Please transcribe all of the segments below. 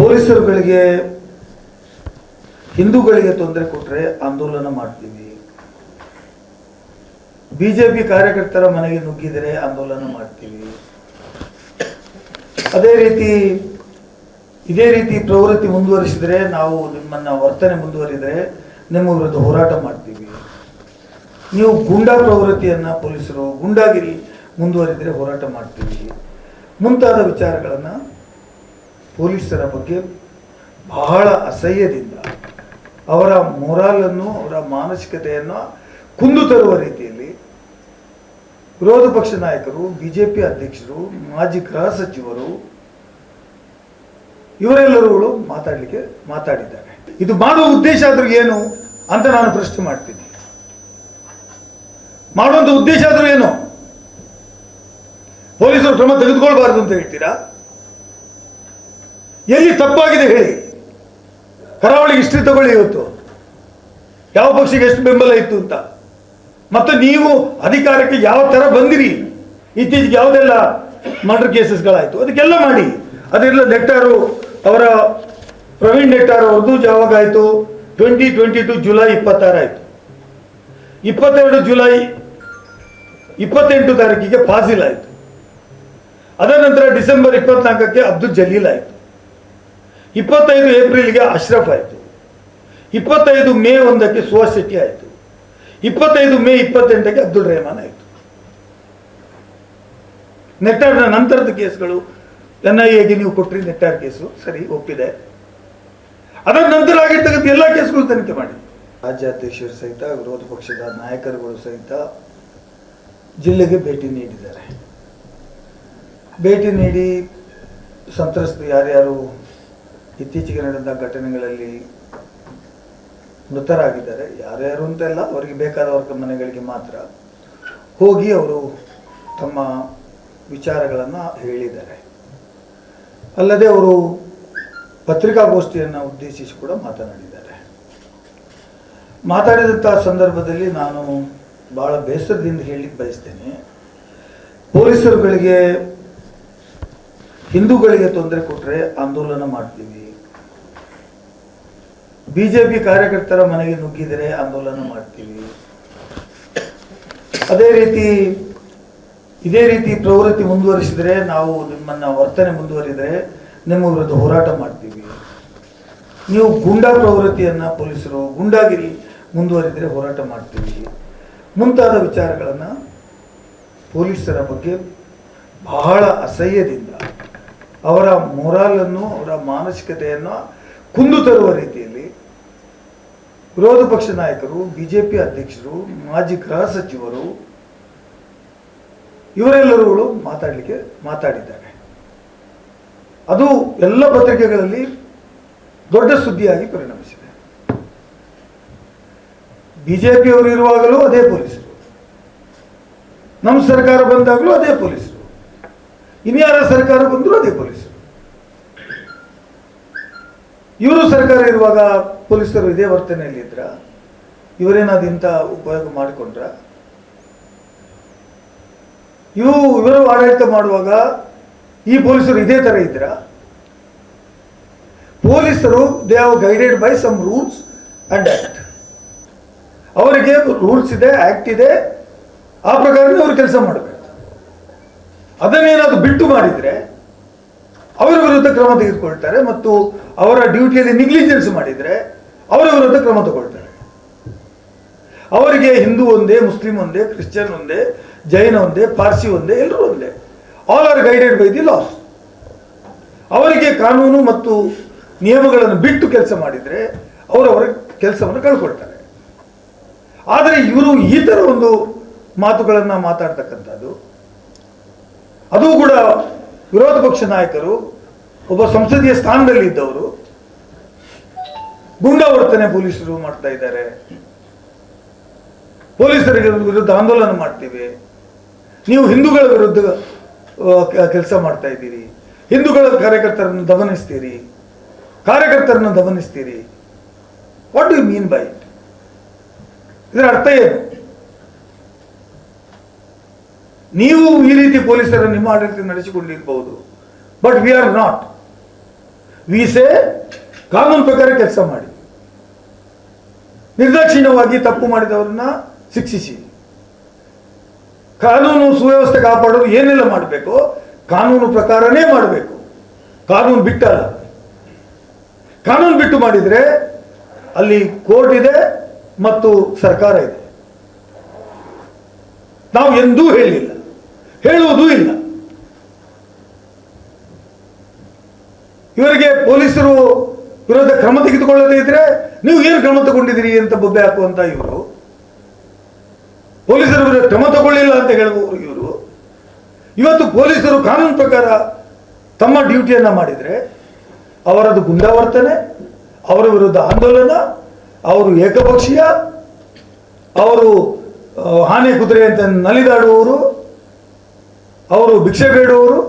ಪೊಲೀಸರುಗಳಿಗೆ, ಹಿಂದೂಗಳಿಗೆ ತೊಂದರೆ ಕೊಟ್ಟರೆ ಆಂದೋಲನ ಮಾಡ್ತೀವಿ. ಬಿಜೆಪಿ ಕಾರ್ಯಕರ್ತರ ಮನೆಗೆ ನುಗ್ಗಿದರೆ ಆಂದೋಲನ ಮಾಡ್ತೀವಿ. ಅದೇ ರೀತಿ, ಇದೇ ರೀತಿ ಪ್ರವೃತ್ತಿ ಮುಂದುವರಿಸಿದರೆ ನಾವು ನಿಮ್ಮನ್ನ ವರ್ತನೆ ಮುಂದುವರಿದರೆ ನಿಮ್ಮ ವಿರುದ್ಧ ಹೋರಾಟ ಮಾಡ್ತೀವಿ. ನೀವು ಗುಂಡಾ ಪ್ರವೃತ್ತಿಯನ್ನ ಪೊಲೀಸರು ಗುಂಡಾಗಿರಿ ಮುಂದುವರಿದರೆ ಹೋರಾಟ ಮಾಡ್ತೀವಿ. ಮುಂತಾದ ವಿಚಾರಗಳನ್ನು ಪೊಲೀಸರ ಬಗ್ಗೆ ಬಹಳ ಅಸಹ್ಯದಿಂದ ಅವರ ಮೊರಾಲನ್ನು, ಅವರ ಮಾನಸಿಕತೆಯನ್ನು ಕುಂದು ತರುವ ರೀತಿಯಲ್ಲಿ ವಿರೋಧ ಪಕ್ಷ ನಾಯಕರು, ಬಿಜೆಪಿ ಅಧ್ಯಕ್ಷರು, ಮಾಜಿ ಗೃಹ ಸಚಿವರು ಇವರೆಲ್ಲರೂ ಮಾತಾಡಲಿಕ್ಕೆ ಮಾತಾಡಿದ್ದಾರೆ. ಇದು ಮಾಡುವ ಉದ್ದೇಶ ಆದ್ರೂ ಏನು ಅಂತ ನಾನು ಪ್ರಶ್ನೆ ಮಾಡ್ತೀನಿ. ಮಾಡುವಂಥ ಉದ್ದೇಶ ಆದ್ರೂ ಏನು? ಪೊಲೀಸರು ಕ್ರಮ ತೆಗೆದುಕೊಳ್ಬಾರ್ದು ಅಂತ ಹೇಳ್ತೀರಾ? ಎಲ್ಲಿ ತಪ್ಪಾಗಿದೆ ಹೇಳಿ. ಕರಾವಳಿಗೆ ಹಿಸ್ಟ್ರಿ ತಗೊಳ್ಳಿ ಇವತ್ತು. ಯಾವ ಪಕ್ಷಕ್ಕೆ ಎಷ್ಟು ಬೆಂಬಲ ಇತ್ತು ಅಂತ. ಮತ್ತು ನೀವು ಅಧಿಕಾರಕ್ಕೆ ಯಾವ ಥರ ಬಂದಿರಿ? ಇತ್ತೀಚೆಗೆ ಯಾವುದೆಲ್ಲ ಮರ್ಡರ್ ಕೇಸಸ್ಗಳಾಯಿತು ಅದಕ್ಕೆಲ್ಲ ಮಾಡಿ. ಅದರಿಂದ ನೆಟ್ಟಾರು ಅವರ ಪ್ರವೀಣ್ ನೆಟ್ಟಾರ್ ಅವ್ರದ್ದು ಯಾವಾಗ ಆಯಿತು ಟ್ವೆಂಟಿ ಟ್ವೆಂಟಿ ಟು ಜುಲೈ ಇಪ್ಪತ್ತಾರು ಆಯಿತು ಇಪ್ಪತ್ತೆರಡು ಜುಲೈ ಇಪ್ಪತ್ತೆಂಟು ತಾರೀಕಿಗೆ ಫಾಸಿಲ್ ಆಯಿತು. ಅದರ ನಂತರ ಡಿಸೆಂಬರ್ ಇಪ್ಪತ್ನಾಲ್ಕಕ್ಕೆ ಅಬ್ದುಲ್ ಜಲೀಲ್ ಆಯಿತು. ಇಪ್ಪತ್ತೈದು ಏಪ್ರಿಲ್ಗೆ ಅಶ್ರಫ್ ಆಯಿತು. ಇಪ್ಪತ್ತೈದು ಮೇ ಒಂದಕ್ಕೆ ಸುಹಾಸ್ ಶೆಟ್ಟಿ ಆಯಿತು. ಇಪ್ಪತ್ತೈದು ಮೇ ಇಪ್ಪತ್ತೆಂಟಕ್ಕೆ ಅಬ್ದುಲ್ ರೆಹಮಾನ್ ಆಯಿತು. ನೆಟ್ಟಾರ್ನ ನಂತರದ ಕೇಸ್ಗಳು ಎನ್ ಐ ಎಗೆ ನೀವು ಕೊಟ್ರಿ, ನೆಟ್ಟಾರ್ ಕೇಸು ಸರಿ, ಒಪ್ಪಿದೆ. ಅದರ ನಂತರ ಆಗಿರ್ತಕ್ಕಂಥ ಎಲ್ಲ ಕೇಸ್ಗಳು ತನಿಖೆ ಮಾಡಿ. ರಾಜ್ಯಾಧ್ಯಕ್ಷರು ಸಹಿತ, ವಿರೋಧ ಪಕ್ಷದ ನಾಯಕರುಗಳು ಸಹಿತ ಜಿಲ್ಲೆಗೆ ಭೇಟಿ ನೀಡಿದ್ದಾರೆ. ಭೇಟಿ ನೀಡಿ ಸಂತ್ರಸ್ತ ಯಾರ್ಯಾರು ಇತ್ತೀಚೆಗೆ ನಡೆದ ಘಟನೆಗಳಲ್ಲಿ ಮೃತರಾಗಿದ್ದಾರೆ. ಯಾರ್ಯಾರು ಅಂತೆಲ್ಲ ಅವರಿಗೆ ಬೇಕಾದವರ ಮನೆಗಳಿಗೆ ಮಾತ್ರ ಹೋಗಿ ಅವರು ತಮ್ಮ ವಿಚಾರಗಳನ್ನು ಹೇಳಿದ್ದಾರೆ. ಅಲ್ಲದೆ ಅವರು ಪತ್ರಿಕಾಗೋಷ್ಠಿಯನ್ನು ಉದ್ದೇಶಿಸಿ ಕೂಡ ಮಾತನಾಡಿದ್ದಾರೆ. ಮಾತಾಡಿದಂಥ ಸಂದರ್ಭದಲ್ಲಿ ನಾನು ಭಾಳ ಬೇಸರದಿಂದ ಹೇಳಲಿಕ್ಕೆ ಬಯಸ್ತೇನೆ. ಪೊಲೀಸರುಗಳಿಗೆ ಹಿಂದೂಗಳಿಗೆ ತೊಂದರೆ ಕೊಟ್ಟರೆ ಆಂದೋಲನ ಮಾಡ್ತೀವಿ. ಬಿಜೆಪಿ ಕಾರ್ಯಕರ್ತರ ಮನೆಗೆ ನುಗ್ಗಿದರೆ ಆಂದೋಲನ ಮಾಡ್ತೀವಿ. ಅದೇ ರೀತಿ, ಇದೇ ರೀತಿ ಪ್ರವೃತ್ತಿ ಮುಂದುವರಿಸಿದರೆ ನಾವು ನಿಮ್ಮನ್ನ ವರ್ತನೆ ಮುಂದುವರಿದರೆ ನಿಮ್ಮ ವಿರುದ್ಧ ಹೋರಾಟ ಮಾಡ್ತೀವಿ. ನೀವು ಗುಂಡಾ ಪ್ರವೃತ್ತಿಯನ್ನ ಪೊಲೀಸರು ಗುಂಡಾಗಿರಿ ಮುಂದುವರಿದರೆ ಹೋರಾಟ ಮಾಡ್ತೀವಿ. ಮುಂತಾದ ವಿಚಾರಗಳನ್ನು ಪೊಲೀಸರ ಬಗ್ಗೆ ಬಹಳ ಅಸಹ್ಯದಿಂದ ಅವರ ಮೊರಾಲನ್ನು ಅವರ ಮಾನಸಿಕತೆಯನ್ನು ಕುಂದು ತರುವ ರೀತಿಯಲ್ಲಿ ವಿರೋಧ ಪಕ್ಷ ನಾಯಕರು, ಬಿಜೆಪಿ ಅಧ್ಯಕ್ಷರು, ಮಾಜಿ ಗೃಹ ಸಚಿವರು ಇವರೆಲ್ಲರೂ ಮಾತಾಡಲಿಕ್ಕೆ ಮಾತಾಡಿದ್ದಾರೆ. ಅದು ಎಲ್ಲ ಪತ್ರಿಕೆಗಳಲ್ಲಿ ದೊಡ್ಡ ಸುದ್ದಿಯಾಗಿ ಪರಿಣಮಿಸಿದೆ. ಬಿಜೆಪಿಯವರು ಇರುವಾಗಲೂ ಅದೇ ಪೊಲೀಸರು. ನಮ್ಮ ಸರ್ಕಾರ ಬಂದಾಗಲೂ ಅದೇ ಪೊಲೀಸರು. ಇನ್ಯಾರ ಸರ್ಕಾರ ಬಂದರೂ ಅದೇ ಪೊಲೀಸರು. ಇವರು ಸರ್ಕಾರ ಇರುವಾಗ ಪೊಲೀಸರು ಇದೇ ವರ್ತನೆಯಲ್ಲಿ ಇದ್ರ? ಇವರೇನಾದ್ರು ಇಂಥ ಉಪಯೋಗ ಮಾಡಿಕೊಂಡ್ರ? ಇವು ಇವರು ಆಡಳಿತ ಮಾಡುವಾಗ ಈ ಪೊಲೀಸರು ಇದೇ ತರ ಇದ್ರ? ಪೊಲೀಸರು they have guided by some rules and act ಅವರಿಗೆ ರೂಲ್ಸ್ ಇದೆ ಆ್ಯಕ್ಟ್ ಇದೆ, ಆ ಪ್ರಕಾರನೇ ಅವರು ಕೆಲಸ ಮಾಡಬೇಕು. ಅದನ್ನೇನಾದ್ರು ಬಿಟ್ಟು ಮಾಡಿದ್ರೆ ಅವರ ವಿರುದ್ಧ ಕ್ರಮ ತೆಗೆದುಕೊಳ್ತಾರೆ ಮತ್ತು ಅವರ ಡ್ಯೂಟಿಯಲ್ಲಿ ನಿಗ್ಲಿಜೆನ್ಸ್ ಮಾಡಿದರೆ ಅವರ ವಿರುದ್ಧ ಕ್ರಮ ತಗೊಳ್ತಾರೆ. ಅವರಿಗೆ ಹಿಂದೂ ಒಂದೇ, ಮುಸ್ಲಿಂ ಒಂದೇ, ಕ್ರಿಶ್ಚಿಯನ್ ಒಂದೇ, ಜೈನ ಒಂದೇ, ಪಾರ್ಸಿ ಒಂದೇ, ಎಲ್ಲರೂ ಒಂದೇ. All are guided by the laws ಅವರಿಗೆ ಕಾನೂನು ಮತ್ತು ನಿಯಮಗಳನ್ನು ಬಿಟ್ಟು ಕೆಲಸ ಮಾಡಿದರೆ ಅವರವರ ಕೆಲಸವನ್ನು ಕಳ್ಕೊಳ್ತಾರೆ. ಆದರೆ ಇವರು ಈ ಥರ ಒಂದು ಮಾತುಗಳನ್ನು ಮಾತಾಡ್ತಕ್ಕಂಥದ್ದು, ಅದು ಕೂಡ ವಿರೋಧ ಪಕ್ಷ ನಾಯಕರು, ಒಬ್ಬ ಸಂಸದೀಯ ಸ್ಥಾನದಲ್ಲಿ ಇದ್ದವರು ಗುಂಡಾವರ್ತನೆ ಪೊಲೀಸರು ಮಾಡ್ತಾ ಇದ್ದಾರೆ. ಪೊಲೀಸರಿಗೆ ವಿರುದ್ಧ ಆಂದೋಲನ ಮಾಡ್ತೀವಿ. ನೀವು ಹಿಂದೂಗಳ ವಿರುದ್ಧ ಕೆಲಸ ಮಾಡ್ತಾ ಇದ್ದೀರಿ. ಹಿಂದೂಗಳ ಕಾರ್ಯಕರ್ತರನ್ನು ದಮನಿಸ್ತೀರಿ. ಕಾರ್ಯಕರ್ತರನ್ನು ದಮನಿಸ್ತೀರಿ. What you mean by it ಇದರ ಅರ್ಥ ಏನು? ನೀವು ಈ ರೀತಿ ಪೊಲೀಸರ ನಿಮ್ಮ ಆಡಳಿತ ನಡೆಸಿಕೊಂಡಿರಬಹುದು. But we are not we say ಕಾನೂನು ಪ್ರಕಾರ ಕೆಲಸ ಮಾಡಿ. ನಿರ್ದಾಕ್ಷಿಣ್ಯವಾಗಿ ತಪ್ಪು ಮಾಡಿದವರನ್ನ ಶಿಕ್ಷಿಸಿ. ಕಾನೂನು ಸುವ್ಯವಸ್ಥೆ ಕಾಪಾಡಲು ಏನೆಲ್ಲ ಮಾಡಬೇಕು, ಕಾನೂನು ಪ್ರಕಾರನೇ ಮಾಡಬೇಕು. ಕಾನೂನು ಬಿಟ್ಟಲ್ಲ. ಕಾನೂನು ಬಿಟ್ಟು ಮಾಡಿದರೆ ಅಲ್ಲಿ ಕೋರ್ಟ್ ಇದೆ ಮತ್ತು ಸರ್ಕಾರ ಇದೆ. ನಾವು ಎಂದೂ ಹೇಳಿಲ್ಲ. ಹೇಳುವುದೂ ಇಲ್ಲ. ಇವರಿಗೆ ಪೊಲೀಸರು ವಿರೋಧ ಕ್ರಮ ತೆಗೆದುಕೊಳ್ಳದೇ ಇದ್ರೆ ನೀವು ಏನು ಕ್ರಮ ತಗೊಂಡಿದ್ದೀರಿ ಅಂತ ಬೊಬ್ಬೆ ಹಾಕುವಂತ ಇವರು? ಪೊಲೀಸರ ವಿರುದ್ಧ ಕ್ರಮ ತಗೊಳ್ಳಿಲ್ಲ ಅಂತ ಹೇಳುವವರು ಇವರು. ಇವತ್ತು ಪೊಲೀಸರು ಕಾನೂನು ಪ್ರಕಾರ ತಮ್ಮ ಡ್ಯೂಟಿಯನ್ನ ಮಾಡಿದರೆ ಅವರದ್ದು ಗುಂಡಾವರ್ತನೆ, ಅವರ ವಿರುದ್ಧ ಆಂದೋಲನ, ಅವರು ಏಕಪಕ್ಷೀಯ, ಅವರು ಆನೆ ಕುದುರೆ ಅಂತ ನಲಿದಾಡುವವರು ಅವರು ಭಿಕ್ಷೆ ಬೇಡುವವರು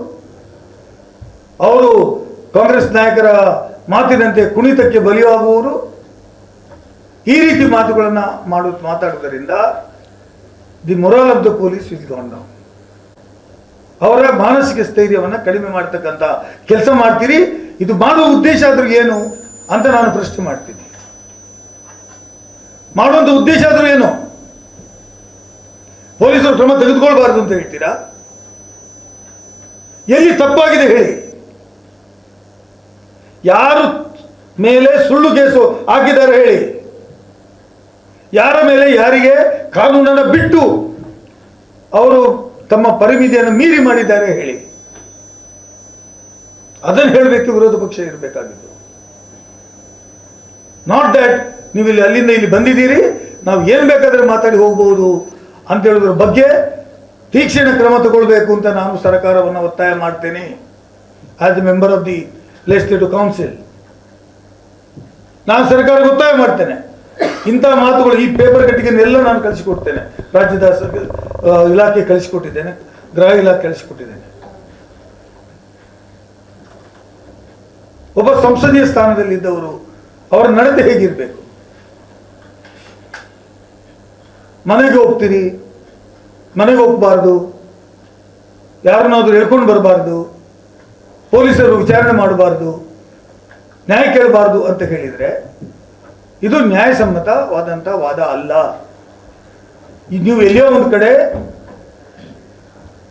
ಅವರು ಕಾಂಗ್ರೆಸ್ ನಾಯಕರ ಮಾತಿನಂತೆ ಕುಣಿತಕ್ಕೆ ಬಲಿಯಾಗುವವರು. ಈ ರೀತಿ ಮಾತುಗಳನ್ನು ಮಾಡು, ಮಾತಾಡುವುದರಿಂದ the moral of the police will gone ಅವರ ಮಾನಸಿಕ ಸ್ಥೈರ್ಯವನ್ನು ಕಡಿಮೆ ಮಾಡ್ತಕ್ಕಂಥ ಕೆಲಸ ಮಾಡ್ತೀರಿ. ಇದು ಮಾಡುವ ಉದ್ದೇಶ ಆದ್ರೂ ಏನು ಅಂತ ನಾನು ಪ್ರಶ್ನೆ ಮಾಡ್ತೀನಿ. ಮಾಡುವಂಥ ಉದ್ದೇಶ ಆದ್ರೂ ಏನು? ಪೊಲೀಸರು ಕ್ರಮ ತೆಗೆದುಕೊಳ್ಬಾರ್ದು ಅಂತ ಹೇಳ್ತೀರಾ? ಎಲ್ಲಿ ತಪ್ಪಾಗಿದೆ ಹೇಳಿ. ಯಾರು ಮೇಲೆ ಸುಳ್ಳು ಕೇಸು ಹಾಕಿದ್ದಾರೆ ಹೇಳಿ. ಯಾರ ಮೇಲೆ ಯಾರಿಗೆ ಕಾನೂನನ್ನು ಬಿಟ್ಟು ಅವರು ತಮ್ಮ ಪರಿಮಿತಿಯನ್ನು ಮೀರಿ ಮಾಡಿದ್ದಾರೆ ಹೇಳಿ. ಅದನ್ನು ಹೇಳಬೇಕು, ವಿರೋಧ ಪಕ್ಷ ಇರಬೇಕಾಗಿತ್ತು. ನಾಟ್ ದಟ್ ನೀವು ಇಲ್ಲಿ ಅಲ್ಲಿಂದ ಇಲ್ಲಿ ಬಂದಿದ್ದೀರಿ, ನಾವು ಏನು ಬೇಕಾದ್ರೆ ಮಾತಾಡಿ ಹೋಗ್ಬೋದು ಅಂತ ಹೇಳೋದ್ರ ಬಗ್ಗೆ ತೀಕ್ಷ್ಣ ಕ್ರಮ ತಗೊಳ್ಬೇಕು ಅಂತ ನಾನು ಸರ್ಕಾರವನ್ನು ಒತ್ತಾಯ ಮಾಡ್ತೇನೆ. As a member of the legislative council ನಾನು ಸರ್ಕಾರಕ್ಕೆ ಒತ್ತಾಯ ಮಾಡ್ತೇನೆ. ಇಂಥ ಮಾತುಗಳು ಈ ಪೇಪರ್ ಕಟ್ಟಿಗೆನೆಲ್ಲ ನಾನು ಕಳಿಸಿಕೊಡ್ತೇನೆ. ರಾಜ್ಯದ ಇಲಾಖೆ ಕಳಿಸಿಕೊಟ್ಟಿದ್ದೇನೆ. ಗೃಹ ಇಲಾಖೆ ಕಳಿಸಿಕೊಟ್ಟಿದ್ದೇನೆ. ಒಬ್ಬ ಸಂಸದೀಯ ಸ್ಥಾನದಲ್ಲಿದ್ದವರು ಅವರ ನಡತೆ ಹೇಗಿರಬೇಕು? ಮನೆಗೆ ಹೋಗ್ತೀರಿ ಮನೆಗೆ ಹೋಗ್ಬಾರ್ದು. ಯಾರನ್ನಾದ್ರೂ ಹೇಳ್ಕೊಂಡು ಬರಬಾರ್ದು. ಪೊಲೀಸರು ವಿಚಾರಣೆ ಮಾಡಬಾರ್ದು. ನ್ಯಾಯ ಕೇಳಬಾರ್ದು ಅಂತ ಹೇಳಿದರೆ ಇದು ನ್ಯಾಯಸಮ್ಮತವಾದಂಥ ವಾದ ಅಲ್ಲ. ನೀವು ಎಲ್ಲಿಯೋ ಒಂದು ಕಡೆ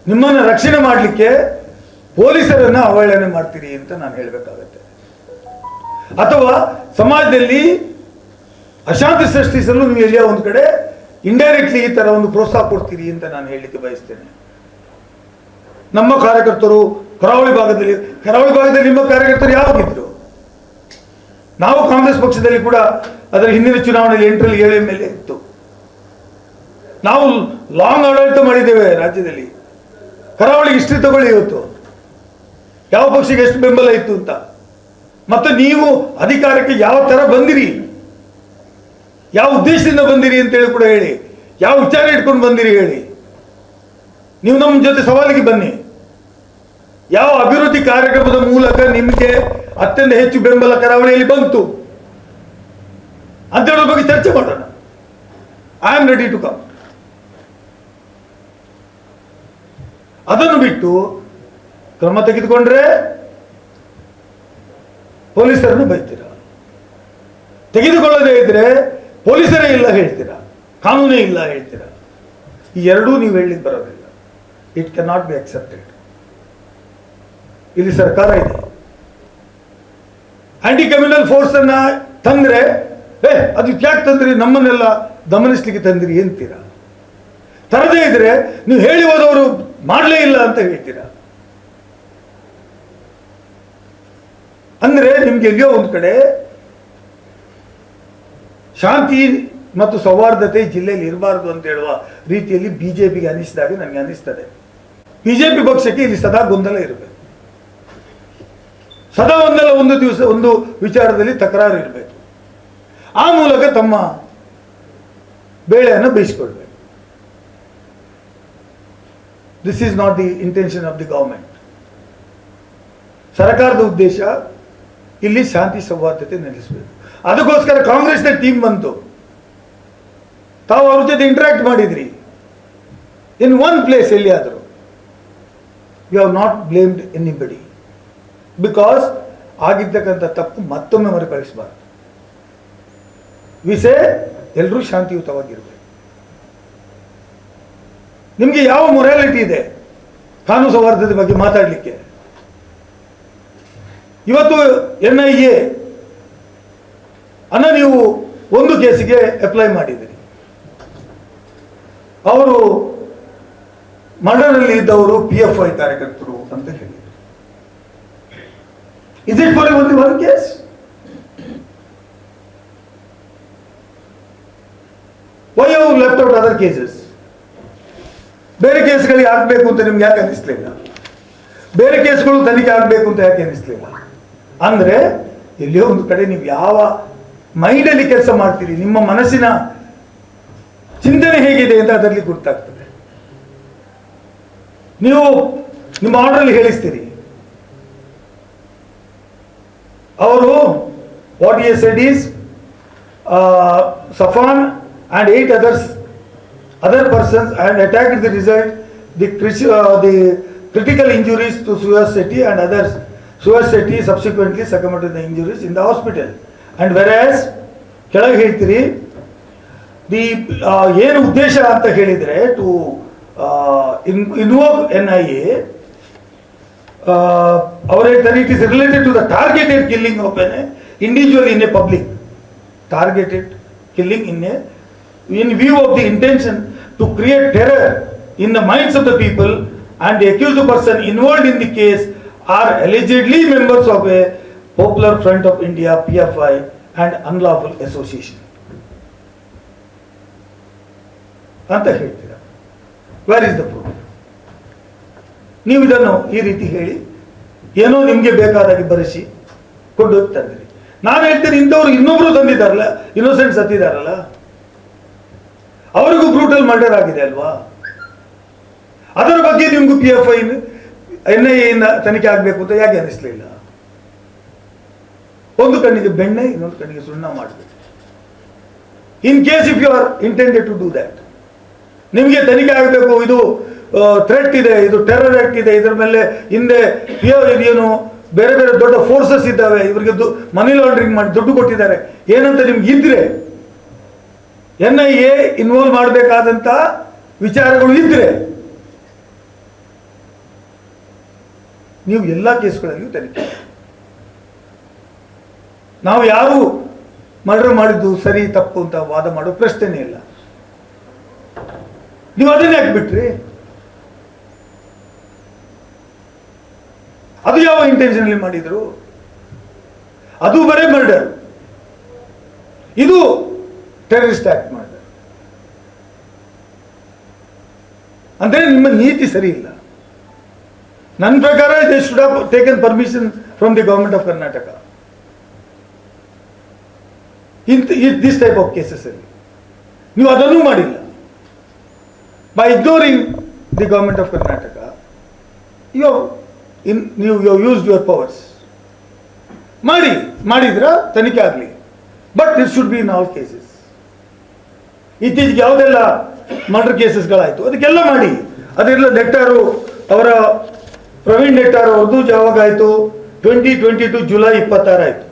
ನಿಮ್ಮನ್ನು ರಕ್ಷಣೆ ಮಾಡಲಿಕ್ಕೆ ಪೊಲೀಸರನ್ನ ಅವಹೇಳನೆ ಮಾಡ್ತೀರಿ ಅಂತ ನಾನು ಹೇಳಬೇಕಾಗತ್ತೆ. ಅಥವಾ ಸಮಾಜದಲ್ಲಿ ಅಶಾಂತಿ ಸೃಷ್ಟಿಸಲು ನೀವು ಎಲ್ಲಿಯೋ ಒಂದು ಕಡೆ ಇಂಡೈರೆಕ್ಟ್ಲಿ ಈ ತರ ಒಂದು ಪ್ರೋತ್ಸಾಹ ಕೊಡ್ತೀರಿ ಅಂತ ನಾನು ಹೇಳಲಿಕ್ಕೆ ಬಯಸ್ತೇನೆ. ನಮ್ಮ ಕಾರ್ಯಕರ್ತರು ಕರಾವಳಿ ಭಾಗದಲ್ಲಿ ಕರಾವಳಿ ಭಾಗದಲ್ಲಿ ನಿಮ್ಮ ಕಾರ್ಯಕರ್ತರು ಯಾವಾಗಿದ್ರು ನಾವು ಕಾಂಗ್ರೆಸ್ ಪಕ್ಷದಲ್ಲಿ ಕೂಡ ಅದರ ಹಿಂದಿನ ಚುನಾವಣೆಯಲ್ಲಿ ಎಂಟರಲ್ಲಿ ಏಳು ಎಂ ಎಲ್ ಎ ಇತ್ತು. ನಾವು ಲಾಂಗ್ ಆಡಳಿತ ಮಾಡಿದ್ದೇವೆ ರಾಜ್ಯದಲ್ಲಿ. ಕರಾವಳಿ ಇಷ್ಟು ತಗೊಳ್ಳಿ ಇವತ್ತು. ಯಾವ ಪಕ್ಷಕ್ಕೆ ಎಷ್ಟು ಬೆಂಬಲ ಇತ್ತು ಅಂತ. ಮತ್ತೆ ನೀವು ಅಧಿಕಾರಕ್ಕೆ ಯಾವ ತರ ಬಂದಿರಿ? ಯಾವ ಉದ್ದೇಶದಿಂದ ಬಂದಿರಿ ಅಂತೇಳಿ ಕೂಡ ಹೇಳಿ. ಯಾವ ವಿಚಾರ ಇಟ್ಕೊಂಡು ಬಂದಿರಿ ಹೇಳಿ. ನೀವು ನಮ್ಮ ಜೊತೆ ಸವಾಲಿಗೆ ಬನ್ನಿ. ಯಾವ ಅಭಿವೃದ್ಧಿ ಕಾರ್ಯಕ್ರಮದ ಮೂಲಕ ನಿಮಗೆ ಅತ್ಯಂತ ಹೆಚ್ಚು ಬೆಂಬಲ ಕರಾವಳಿಯಲ್ಲಿ ಬಂತು. ಅಂತ ಹೇಳೋ ಬಗ್ಗೆ ಚರ್ಚೆ ಮಾಡೋಣ. I am ready to come ಅದನ್ನು ಬಿಟ್ಟು ಕ್ರಮ ತೆಗೆದುಕೊಂಡ್ರೆ ಪೊಲೀಸರನ್ನು ಬೈತೀರ? ತೆಗೆದುಕೊಳ್ಳದೇ ಇದ್ರೆ ಪೊಲೀಸರೇ ಇಲ್ಲ ಹೇಳ್ತೀರಾ? ಕಾನೂನೇ ಇಲ್ಲ ಹೇಳ್ತೀರಾ? ಈ ಎರಡೂ ನೀವು ಹೇಳಲಿಕ್ಕೆ ಬರೋದಿಲ್ಲ. It can not be accepted ಇಲ್ಲಿ ಸರ್ಕಾರ ಇದೆ. ಆಂಟಿ ಫೋರ್ಸ್ ಅನ್ನ ತಂದ್ರೆ, ಏ, ಅದು ಯಾಕೆ ತಂದ್ರಿ? ನಮ್ಮನ್ನೆಲ್ಲ ದಮನಿಸ್ಲಿಕ್ಕೆ ತಂದ್ರಿ ಎಂತೀರಾ ತರದೇ ಇದ್ರೆ ನೀವು ಹೇಳಿ ಹೋದವರು ಮಾಡಲೇ ಇಲ್ಲ ಅಂತ ಹೇಳ್ತೀರಾ? ಅಂದ್ರೆ ನಿಮ್ಗೆ ಎಲ್ಲಿಯೋ ಒಂದು ಕಡೆ ಶಾಂತಿ ಮತ್ತು ಸೌಹಾರ್ದತೆ ಜಿಲ್ಲೆಯಲ್ಲಿ ಇರಬಾರದು ಅಂತ ಹೇಳುವ ರೀತಿಯಲ್ಲಿ ಬಿಜೆಪಿಗೆ ಅನಿಸಿದಾಗ ನನಗೆ ಅನಿಸ್ತದೆ. ಬಿಜೆಪಿ ಪಕ್ಷಕ್ಕೆ ಇಲ್ಲಿ ಸದಾ ಗೊಂದಲ ಇರಬೇಕು. ಸದಾ ಒಂದಲ್ಲ ಒಂದು ದಿವಸ, ಒಂದು ವಿಚಾರದಲ್ಲಿ ತಕರಾರು ಇರಬೇಕು. ಆ ಮೂಲಕ ತಮ್ಮ ಬೇಳೆಯನ್ನು ಬೇಯಿಸಿಕೊಳ್ಬೇಕು. This is not the intention of the government ಸರ್ಕಾರದ ಉದ್ದೇಶ ಇಲ್ಲಿ ಶಾಂತಿ ಸೌಹಾರ್ದತೆ ನೆಲೆಸಬೇಕು. ಅದಕ್ಕೋಸ್ಕರ ಕಾಂಗ್ರೆಸ್ನ ಟೀಮ್ ಬಂತು. ತಾವು ಅವ್ರ ಜೊತೆ ಇಂಟ್ರಾಕ್ಟ್ ಮಾಡಿದ್ರಿ. ಇನ್ ಒನ್ ಪ್ಲೇಸ್ ಎಲ್ಲಿಯಾದರೂ. You have not blamed anybody because ಆಗಿದ್ದಕ್ಕಂಥ ತಪ್ಪು ಮತ್ತೊಮ್ಮೆ ಮರುಕಳಿಸಬಾರ್ದು. ವಿಸೆ ಎಲ್ಲರೂ ಶಾಂತಿಯುತವಾಗಿರಬೇಕು. ನಿಮಗೆ ಯಾವ ಮೊರಾಲಿಟಿ ಇದೆ? ಕಾನೂನು ಸೌಹಾರ್ದದ ಬಗ್ಗೆ ಮಾತಾಡಲಿಕ್ಕೆ. ಇವತ್ತು ಎನ್ ಐ ಎ ಅನ್ನ ನೀವು ಒಂದು ಕೇಸಿಗೆ ಅಪ್ಲೈ ಮಾಡಿದ್ದೀರಿ. ಅವರು ಮಂಡಲದಲ್ಲಿ ಇದ್ದವರು ಪಿ ಎಫ್ ಐ ಕಾರ್ಯಕರ್ತರು ಅಂತ ಹೇಳಿದರು. ಇಸ್ ಇಟ್ ಫಾರ್ ಒಂದು one case why you left out other cases ಬೇರೆ ಕೇಸ್ಗಳಿಗೆ ಆಗ್ಬೇಕು ಅಂತ ನಿಮ್ಗೆ ಯಾಕೆ ಅನಿಸ್ಲಿಲ್ಲ ಬೇರೆ ಕೇಸ್ಗಳು ತನಿಖೆ ಆಗಬೇಕು ಅಂತ ಯಾಕೆ ಅನಿಸ್ಲಿಲ್ಲ ಅಂದ್ರೆ ಎಲ್ಲಿಯೋ ಒಂದು ಕಡೆ ನೀವು ಯಾವ ಮೈಂಡಲ್ಲಿ ಕೆಲಸ ಮಾಡ್ತೀರಿ, ನಿಮ್ಮ ಮನಸ್ಸಿನ ಚಿಂತನೆ ಹೇಗಿದೆ ಅಂತ ಅದರಲ್ಲಿ ಗೊತ್ತಾಗ್ತದೆ ನೀವು ನಿಮ್ಮ ಆರ್ಡ್ರಲ್ಲಿ ಹೇಳಿಸ್ತೀರಿ. ಅವರು what you S ED is Safwan and eight others other persons and attack the result the ಕ್ರಿಶಿ the critical injuries to Suvar city and others Suvar city subsequently ಸಕಮಟ್ಟದ injuries in the hospital and whereas ಕೆಳಗೆ ಹೇಳ್ತೀರಿ the ಏನು ಉದ್ದೇಶ ಅಂತ ಹೇಳಿದರೆ to involve N I A ಅವ್ರು ಹೇಳ್ತಾರೆ it is related to the targeted killing of an individual in a public killing in a in view of the intention to create terror in the minds of the people and the accused person involved in the case are allegedly members of a Popular Front of India PFI and unlawful association. ಅಂತ ಹೇಳ್ತೀರ? Where is the proof ನೀವು ಇದನ್ನು ಈ ರೀತಿ ಹೇಳಿ, ಏನೋ ನಿಮಗೆ ಬೇಕಾದಾಗಿ ಬರೆಸಿ ಕೊಂಡು ತಂದಿರಿ. ನಾನು ಹೇಳ್ತೀನಿ, ಇಂಥವ್ರು ಇನ್ನೊಬ್ರು ತಂದಿದ್ದಾರಲ್ಲ ಇನ್ನೋಸೆಂಟ್ ಸತ್ತಿದಾರಲ್ಲ ಅವರಿಗೂ ಬ್ರೂಟಲ್ ಮರ್ಡರ್ ಆಗಿದೆ ಅಲ್ವಾ? ಅದರ ಬಗ್ಗೆ ನಿಮ್ಗೂ P F I N I A ತನಿಖೆ ಆಗಬೇಕು ಅಂತ ಯಾಕೆ ಅನಿಸ್ಲಿಲ್ಲ? ಒಂದು ಕಣ್ಣಿಗೆ ಬೆಣ್ಣೆ, ಇನ್ನೊಂದು ಕಣ್ಣಿಗೆ ಸುಣ್ಣ ಮಾಡಬೇಕು. In case if you are intended to do that ನಿಮಗೆ ತನಿಖೆ ಆಗಬೇಕು, ಇದು ಥ್ರೆಟ್ ಇದೆ, ಇದು ಟೆರರ್ ಆಕ್ಟ್ ಇದೆ, ಇದರ ಮೇಲೆ ಹಿಂದೆ ಇದೇನು ಬೇರೆ ಬೇರೆ ದೊಡ್ಡ ಫೋರ್ಸಸ್ ಇದ್ದಾವೆ, ಇವರಿಗೆ ಮನಿ ಲಾಂಡ್ರಿಂಗ್ ಮಾಡಿ ದುಡ್ಡು ಕೊಟ್ಟಿದ್ದಾರೆ. ಏನಂತ ನಿಮ್ಗೆ ಇದ್ರೆ ಎನ್ ಐ ಎ ಇನ್ವಾಲ್ವ್ ಮಾಡಬೇಕಾದಂತ ವಿಚಾರಗಳು ಇದ್ರೆ, ನೀವು ಎಲ್ಲ ಕೇಸ್ಗಳಲ್ಲಿಯೂ ತನಿಖೆ. ನಾವು ಯಾರು ಮರ್ಡರ್ ಮಾಡಿದ್ದು ಸರಿ, ತಪ್ಪು ಅಂತ ವಾದ ಮಾಡೋ ಪ್ರಶ್ನೆನೇ ಇಲ್ಲ. ನೀವು ಅದನ್ನೇ ಯಾಕೆ ಬಿಟ್ರಿ ಅದು ಯಾವ ಇಂಟೆನ್ಷನಲ್ಲಿ ಮಾಡಿದ್ರು? ಅದು ಬರೇ ಮರ್ಡರ್. ಇದು ಟೆರರಿಸ್ಟ್ ಆಕ್ಟ್ ಮರ್ಡರ್ ಅಂದ್ರೆ ನಿಮ್ಮ ನೀತಿ ಸರಿ ಇಲ್ಲ. ನನ್ನ ಪ್ರಕಾರ they should taken permission from the government of Karnataka ಇಂತ ದಿಸ್ ಟೈಪ್ ಆಫ್ ಕೇಸಸ್ ಅಲ್ಲಿ. ನೀವು ಅದನ್ನು ಮಾಡಿಲ್ಲ. By ignoring the government of Karnataka you in ನೀವು ಯು ಯೂಸ್ ಯುವರ್ ಪವರ್ಸ್. ಮಾಡಿ, ಮಾಡಿದ್ರ ತನಿಖೆ ಆಗಲಿ. But this should be in all cases ಇತ್ತೀಚೆಗೆ ಯಾವುದೆಲ್ಲ ಮರ್ಡರ್ ಕೇಸಸ್ಗಳಾಯಿತು ಅದಕ್ಕೆಲ್ಲ ಮಾಡಿ. ಅದೆಲ್ಲ ನೆಟ್ಟಾರು ಅವರ ಪ್ರವೀಣ್ ನೆಟ್ಟಾರು ಅವ್ರದ್ದು ಯಾವಾಗ ಆಯಿತು. ಟ್ವೆಂಟಿ ಟ್ವೆಂಟಿ ಟು ಜುಲೈ ಇಪ್ಪತ್ತಾರು ಆಯಿತು.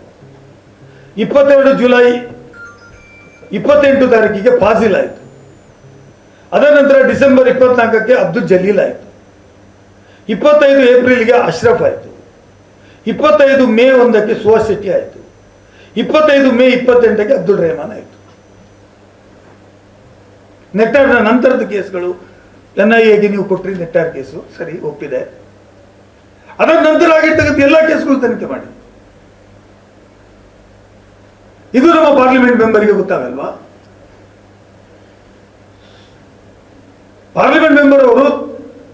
ಇಪ್ಪತ್ತೆರಡು ಜುಲೈ ಇಪ್ಪತ್ತೆಂಟು ತಾರೀಕಿಗೆ ಫಾಸಿಲ್ ಆಯಿತು. ಅದರ ನಂತರ ಡಿಸೆಂಬರ್ ಇಪ್ಪತ್ನಾಲ್ಕಕ್ಕೆ ಅಬ್ದುಲ್ ಜಲೀಲ್ ಆಯಿತು. ಇಪ್ಪತ್ತೈದು ಏಪ್ರಿಲ್ಗೆ ಅಶ್ರಫ್ ಆಯಿತು. ಇಪ್ಪತ್ತೈದು ಮೇ ಒಂದಕ್ಕೆ ಸುಹಾಸ್ ಶೆಟ್ಟಿ ಆಯಿತು. ಇಪ್ಪತ್ತೈದು ಮೇ ಇಪ್ಪತ್ತೆಂಟಕ್ಕೆ ಅಬ್ದುಲ್ ರೆಹಮಾನ್ ಆಯಿತು. ನೆಟ್ಟಾರ್ನ ನಂತರದ ಕೇಸ್ಗಳು ಎನ್ ಐ ಎಗೆ ನೀವು ಕೊಟ್ಟರಿ ನೆಟ್ಟಾರ್ ಕೇಸು, ಸರಿ, ಒಪ್ಪಿದೆ. ಅದರ ನಂತರ ಆಗಿರ್ತಕ್ಕಂಥ ಎಲ್ಲ ಕೇಸ್ಗಳು ತನಿಖೆ ಮಾಡಿ ಇದು ನಮ್ಮ ಪಾರ್ಲಿಮೆಂಟ್ ಮೆಂಬರ್ಗೆ ಗೊತ್ತಾಗಲ್ವಾ? ಪಾರ್ಲಿಮೆಂಟ್ ಮೆಂಬರ್ ಅವರು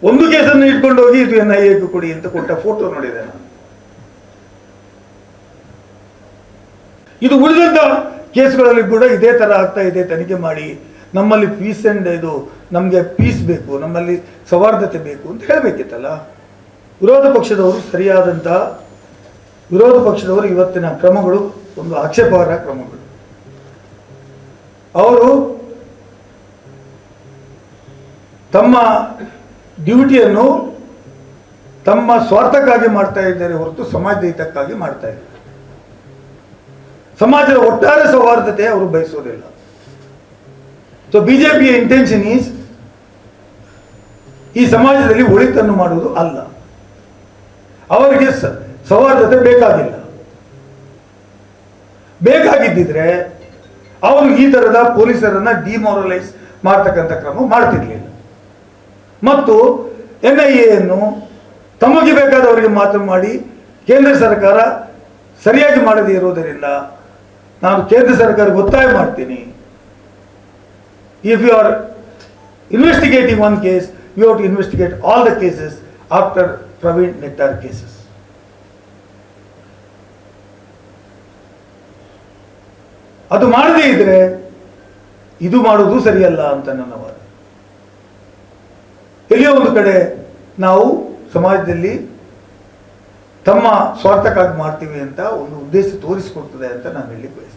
ಒಂದು ಕೇಸನ್ನು ಇಟ್ಕೊಂಡು ಹೋಗಿ ಇದು ಎನ್ ಐ ಎಗೆ ಕೊಡಿ ಅಂತ ಕೊಟ್ಟ ಫೋಟೋ ನೋಡಿದೆ ನಾನು. ಇದು ಉಳಿದಂತ ಕೇಸ್ಗಳಲ್ಲಿ ಕೂಡ ಇದೇ ತರ ಆಗ್ತಾ ಇದೆ, ತನಿಖೆ ಮಾಡಿ. ನಮ್ಮಲ್ಲಿ ಪೀಸ್ ಅಂಡ್ ಇದು, ನಮಗೆ ಪೀಸ್ ಬೇಕು, ನಮ್ಮಲ್ಲಿ ಸೌಹಾರ್ದತೆ ಬೇಕು ಅಂತ ಹೇಳಬೇಕಿತ್ತಲ್ಲ? ವಿರೋಧ ಪಕ್ಷದವರು ಸರಿಯಾದಂತ ವಿರೋಧ ಪಕ್ಷದವರು ಇವತ್ತಿನ ಕ್ರಮಗಳು ಒಂದು ಆಕ್ಷೇಪಾರ್ಹ ಕ್ರಮಗಳು. ಅವರು ತಮ್ಮ ಡ್ಯೂಟಿಯನ್ನು ತಮ್ಮ ಸ್ವಾರ್ಥಕ್ಕಾಗಿ ಮಾಡ್ತಾ ಇದ್ದಾರೆ ಹೊರತು ಸಮಾಜದ ಹಿತಕ್ಕಾಗಿ ಮಾಡ್ತಾ ಇದ್ದಾರೆ ಸಮಾಜದ ಒಟ್ಟಾರೆ ಸೌಹಾರ್ದತೆ ಅವರು ಬಯಸೋದಿಲ್ಲ. ಸೊ ಬಿಜೆಪಿಯ ಇಂಟೆನ್ಷನ್ ಈಸ್ ಈ ಸಮಾಜದಲ್ಲಿ ಒಳಿತನ್ನು ಮಾಡುವುದು ಅಲ್ಲ. ಅವರಿಗೆ ಸೌಹಾರ್ದತೆ ಬೇಕಾಗಿಲ್ಲ. ಬೇಕಾಗಿದ್ದಿದ್ರೆ ಅವರು ಈ ತರದ ಪೊಲೀಸರನ್ನ ಡಿಮೋರಲೈಸ್ ಮಾಡ್ತಕ್ಕಂಥ ಕ್ರಮ ಮಾಡ್ತಿರ್ಲಿಲ್ಲ. ಮತ್ತು ಎನ್ ಐ ಎನ್ನು ತಮಗೆ ಬೇಕಾದವರಿಗೆ ಮಾತ್ರ ಮಾಡಿ ಕೇಂದ್ರ ಸರ್ಕಾರ ಸರಿಯಾಗಿ ಮಾಡದೇ ಇರುವುದರಿಂದ ನಾನು ಕೇಂದ್ರ ಸರ್ಕಾರಕ್ಕೆ ಒತ್ತಾಯ ಮಾಡ್ತೀನಿ. If you are investigating one case you have to investigate all the cases after Praveen Nettar cases ಅದು ಮಾಡದೇ ಇದ್ರೆ ಇದು ಮಾಡುವುದು ಸರಿಯಲ್ಲ ಅಂತ ನನ್ನ ವಾದ. ಎಲ್ಲಿಯೋ ಒಂದು ಕಡೆ ನಾವು ಸಮಾಜದಲ್ಲಿ ತಮ್ಮ ಸ್ವಾರ್ಥಕ್ಕಾಗಿ ಮಾಡ್ತೀವಿ ಅಂತ ಒಂದು ಉದ್ದೇಶ ತೋರಿಸಿಕೊಡ್ತದೆ ಅಂತ ನಾನು ಹೇಳಿ ಬಯಸ್ತೇನೆ.